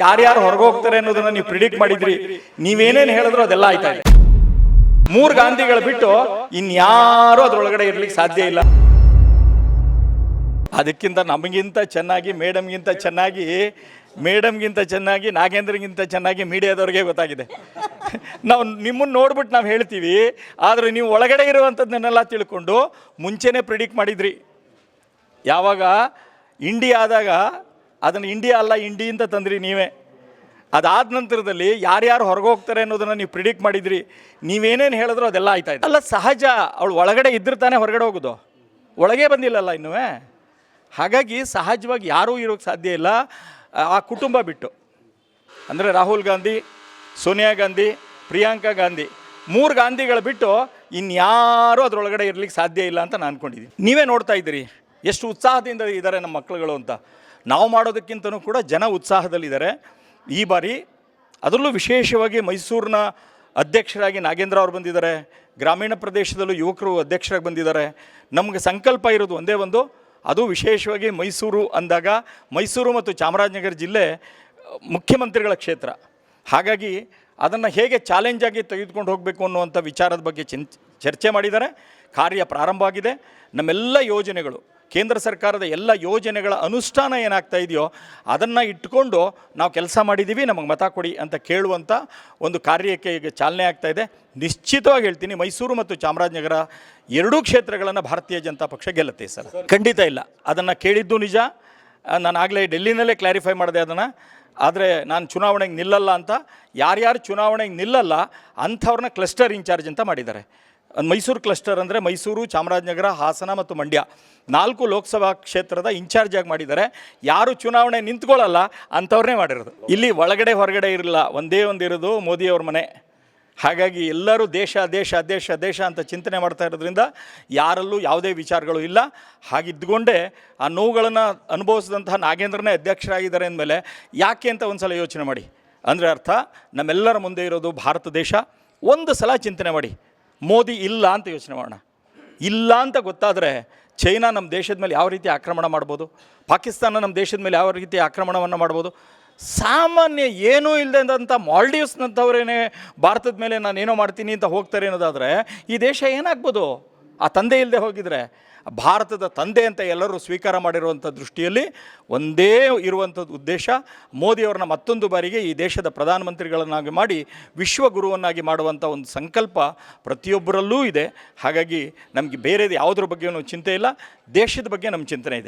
ಯಾರ್ಯಾರು ಹೊರಗೆ ಹೋಗ್ತಾರೆ ಅನ್ನೋದನ್ನ ನೀವು ಪ್ರಿಡಿಕ್ಟ್ ಮಾಡಿದ್ರಿ. ನೀವೇನೇನು ಹೇಳಿದ್ರು ಅದೆಲ್ಲ ಆಯ್ತಾ ಇದೆ. ಮೂರು ಗಾಂಧಿಗಳು ಬಿಟ್ಟು ಇನ್ಯಾರು ಅದ್ರೊಳಗಡೆ ಇರ್ಲಿಕ್ಕೆ ಸಾಧ್ಯ ಇಲ್ಲ. ಅದಕ್ಕಿಂತ ನಮಗಿಂತ ಚೆನ್ನಾಗಿ, ಮೇಡಮ್ಗಿಂತ ಚೆನ್ನಾಗಿ ಮೇಡಮ್ಗಿಂತ ಚೆನ್ನಾಗಿ, ನಾಗೇಂದ್ರಗಿಂತ ಚೆನ್ನಾಗಿ ಮೀಡಿಯಾದವ್ರಿಗೆ ಗೊತ್ತಾಗಿದೆ. ನಾವು ನಿಮ್ಮನ್ನು ನೋಡ್ಬಿಟ್ಟು ನಾವು ಹೇಳ್ತೀವಿ, ಆದರೆ ನೀವು ಒಳಗಡೆ ಇರುವಂಥದ್ದನ್ನೆಲ್ಲ ತಿಳ್ಕೊಂಡು ಮುಂಚೆನೇ ಪ್ರಿಡಿಕ್ಟ್ ಮಾಡಿದ್ರಿ. ಯಾವಾಗ? ಇಂಡಿಯಾ ಆದಾಗ ಅದನ್ನು ಇಂಡಿಯಾ ಅಲ್ಲ ಇಂಡಿ ಅಂತ ತಂದ್ರಿ ನೀವೇ. ಅದಾದ ನಂತರದಲ್ಲಿ ಯಾರ್ಯಾರು ಹೊರಗೆ ಹೋಗ್ತಾರೆ ಅನ್ನೋದನ್ನು ನೀವು ಪ್ರಿಡಿಕ್ಟ್ ಮಾಡಿದ್ರಿ. ನೀವೇನೇನು ಹೇಳಿದ್ರು ಅದೆಲ್ಲ ಆಯ್ತಾ ಅಲ್ಲ, ಸಹಜ. ಅವಳು ಒಳಗಡೆ ಇದ್ರೆ ತಾನೇ ಹೊರಗಡೆ ಹೋಗೋದು. ಒಳಗೆ ಬಂದಿಲ್ಲಲ್ಲ ಇನ್ನೂ ಹಾಗಾಗಿ ಸಹಜವಾಗಿ ಯಾರೂ ಇರೋಕ್ಕೆ ಸಾಧ್ಯ ಇಲ್ಲ. ಆ- ಕುಟುಂಬ ಬಿಟ್ಟು. ಅಂದರೆ ರಾಹುಲ್ ಗಾಂಧಿ, ಸೋನಿಯಾ ಗಾಂಧಿ, ಪ್ರಿಯಾಂಕಾ ಗಾಂಧಿ, ಮೂರು ಗಾಂಧಿಗಳು ಬಿಟ್ಟು ಇನ್ಯಾರೂ ಅದರೊಳಗಡೆ ಇರಲಿಕ್ಕೆ ಸಾಧ್ಯ ಇಲ್ಲ ಅಂತ ನಾನು ಅನ್ಕೊಂಡಿದ್ದೀನಿ ನೀವೇ ನೋಡ್ತಾ ಇದ್ದೀರಿ. ಎಷ್ಟು ಉತ್ಸಾಹದಿಂದ ಇದ್ದಾರೆ ನಮ್ಮ ಮಕ್ಕಳುಗಳು ಅಂತ. ನಾವು ಮಾಡೋದಕ್ಕಿಂತನೂ ಕೂಡ ಜನ ಉತ್ಸಾಹದಲ್ಲಿದ್ದಾರೆ. ಈ ಬಾರಿ ಅದರಲ್ಲೂ ವಿಶೇಷವಾಗಿ ಮೈಸೂರಿನ ಅಧ್ಯಕ್ಷರಾಗಿ ನಾಗೇಂದ್ರ ಅವರು ಬಂದಿದ್ದಾರೆ. ಗ್ರಾಮೀಣ ಪ್ರದೇಶದಲ್ಲೂ ಯುವಕರು ಅಧ್ಯಕ್ಷರಾಗಿ ಬಂದಿದ್ದಾರೆ. ನಮಗೆ ಸಂಕಲ್ಪ ಇರೋದು ಒಂದೇ ಒಂದು. ಅದು ವಿಶೇಷವಾಗಿ ಮೈಸೂರು ಅಂದಾಗ ಮೈಸೂರು ಮತ್ತು ಚಾಮರಾಜನಗರ ಜಿಲ್ಲೆ ಮುಖ್ಯಮಂತ್ರಿಗಳ ಕ್ಷೇತ್ರ. ಹಾಗಾಗಿ ಅದನ್ನು ಹೇಗೆ ಚಾಲೆಂಜಾಗಿ ತೆಗೆದುಕೊಂಡು ಹೋಗಬೇಕು ಅನ್ನುವಂಥ ವಿಚಾರದ ಬಗ್ಗೆ ಚರ್ಚೆ ಮಾಡಿದ್ದಾರೆ. ಕಾರ್ಯ ಪ್ರಾರಂಭ ಆಗಿದೆ. ನಮ್ಮೆಲ್ಲ ಯೋಜನೆಗಳು ಕೇಂದ್ರ ಸರ್ಕಾರದ ಎಲ್ಲ ಯೋಜನೆಗಳ ಅನುಷ್ಠಾನ ಏನಾಗ್ತಾ ಇದೆಯೋ ಅದನ್ನು ಇಟ್ಟುಕೊಂಡು ನಾವು ಕೆಲಸ ಮಾಡಿದ್ದೀವಿ ನಮಗೆ ಮತ ಕೊಡಿ ಅಂತ ಕೇಳುವಂಥ ಒಂದು ಕಾರ್ಯಕ್ಕೆ ಈಗ ಚಾಲನೆ ಆಗ್ತಾ ಇದೆ. ನಿಶ್ಚಿತವಾಗಿ ಹೇಳ್ತೀನಿ, ಮೈಸೂರು ಮತ್ತು ಚಾಮರಾಜನಗರ ಎರಡೂ ಕ್ಷೇತ್ರಗಳನ್ನು ಭಾರತೀಯ ಜನತಾ ಪಕ್ಷ ಗೆಲ್ಲುತ್ತೆ ಸರ್. ಖಂಡಿತ ಇಲ್ಲ. ಅದನ್ನು ಕೇಳಿದ್ದು ನಿಜ. ನಾನು ಆಗಲೇ ಡೆಲ್ಲಿನಲ್ಲೇ ಕ್ಲಾರಿಫೈ ಮಾಡಿದೆ ಅದನ್ನು. ಆದರೆ ನಾನು ಚುನಾವಣೆಗೆ ನಿಲ್ಲಲ್ಲ ಅಂತ, ಯಾರ್ಯಾರು ಚುನಾವಣೆಗೆ ನಿಲ್ಲಲ್ಲ, ಅಂಥವ್ರನ್ನ ಕ್ಲಸ್ಟರ್ ಇನ್ಚಾರ್ಜ್ ಅಂತ ಮಾಡಿದ್ದಾರೆ. ಮೈಸೂರು ಕ್ಲಸ್ಟರ್ ಅಂದರೆ ಮೈಸೂರು, ಚಾಮರಾಜನಗರ, ಹಾಸನ ಮತ್ತು ಮಂಡ್ಯ. ನಾಲ್ಕು ಲೋಕಸಭಾ ಕ್ಷೇತ್ರದ ಇನ್ಚಾರ್ಜ್ ಆಗಿ ಮಾಡಿದ್ದಾರೆ. ಯಾರು ಚುನಾವಣೆ ನಿಂತ್ಕೊಳ್ಳಲ್ಲ ಅಂಥವ್ರನ್ನೇ ಮಾಡಿರೋದು. ಇಲ್ಲಿ ಒಳಗಡೆ ಹೊರಗಡೆ ಇರಲಿಲ್ಲ ಒಂದೇ ಒಂದಿರೋದು ಮೋದಿಯವ್ರ ಮನೆ. ಹಾಗಾಗಿ ಎಲ್ಲರೂ ದೇಶ ದೇಶ ದೇಶ ದೇಶ ಅಂತ ಚಿಂತನೆ ಮಾಡ್ತಾ ಇರೋದ್ರಿಂದ ಯಾರಲ್ಲೂ ಯಾವುದೇ ವಿಚಾರಗಳು ಇಲ್ಲ. ಹಾಗಿದ್ದುಕೊಂಡೇ ಆ ನೋವುಗಳನ್ನು ಅನುಭವಿಸಿದಂತಹ ನಾಗೇಂದ್ರನೇ ಅಧ್ಯಕ್ಷರಾಗಿದ್ದಾರೆ ಅಂದಮೇಲೆ ಯಾಕೆ ಅಂತ ಒಂದು ಸಲ ಯೋಚನೆ ಮಾಡಿ. ಅಂದರೆ ಅರ್ಥ, ನಮ್ಮೆಲ್ಲರ ಮುಂದೆ ಇರೋದು ಭಾರತ ದೇಶ. ಒಂದು ಸಲ ಚಿಂತನೆ ಮಾಡಿ. ಮೋದಿ ಇಲ್ಲ ಅಂತ ಯೋಚನೆ ಮಾಡೋಣ. ಇಲ್ಲ ಅಂತ ಗೊತ್ತಾದರೆ ಚೈನಾ ನಮ್ಮ ದೇಶದ ಮೇಲೆ ಯಾವ ರೀತಿ ಆಕ್ರಮಣ ಮಾಡ್ಬೋದು? ಪಾಕಿಸ್ತಾನ ನಮ್ಮ ದೇಶದ ಮೇಲೆ ಯಾವ ರೀತಿ ಆಕ್ರಮಣವನ್ನು ಮಾಡ್ಬೋದು? ಸಾಮಾನ್ಯ ಏನೂ ಇಲ್ಲದಂಥ ಮಾಲ್ಡೀವ್ಸ್ನಂಥವ್ರೇನೆ ಭಾರತದ ಮೇಲೆ ನಾನು ಏನೋ ಮಾಡ್ತೀನಿ ಅಂತ ಹೋಗ್ತಾರೆ ಅನ್ನೋದಾದರೆ ಈ ದೇಶ ಏನಾಗ್ಬೋದು? ಆ ತಂದೆ ಇಲ್ಲದೆ ಹೋಗಿದರೆ ಭಾರತದ ತಂದೆ ಅಂತ ಎಲ್ಲರೂ ಸ್ವೀಕಾರ ಮಾಡಿರುವಂಥ ದೃಷ್ಟಿಯಲ್ಲಿ ಒಂದೇ ಇರುವಂಥದ್ದು ಉದ್ದೇಶ ಮೋದಿಯವ್ರನ್ನ ಮತ್ತೊಂದು ಬಾರಿಗೆ ಈ ದೇಶದ ಪ್ರಧಾನಮಂತ್ರಿಗಳನ್ನಾಗಿ ಮಾಡಿ ವಿಶ್ವಗುರುವನ್ನಾಗಿ ಮಾಡುವಂಥ ಒಂದು ಸಂಕಲ್ಪ ಪ್ರತಿಯೊಬ್ಬರಲ್ಲೂ ಇದೆ. ಹಾಗಾಗಿ ನಮಗೆ ಬೇರೆದು ಯಾವುದ್ರ ಬಗ್ಗೆಯೂ ಚಿಂತೆ ಇಲ್ಲ. ದೇಶದ ಬಗ್ಗೆ ನಮ್ಮ ಚಿಂತನೆ ಇದೆ.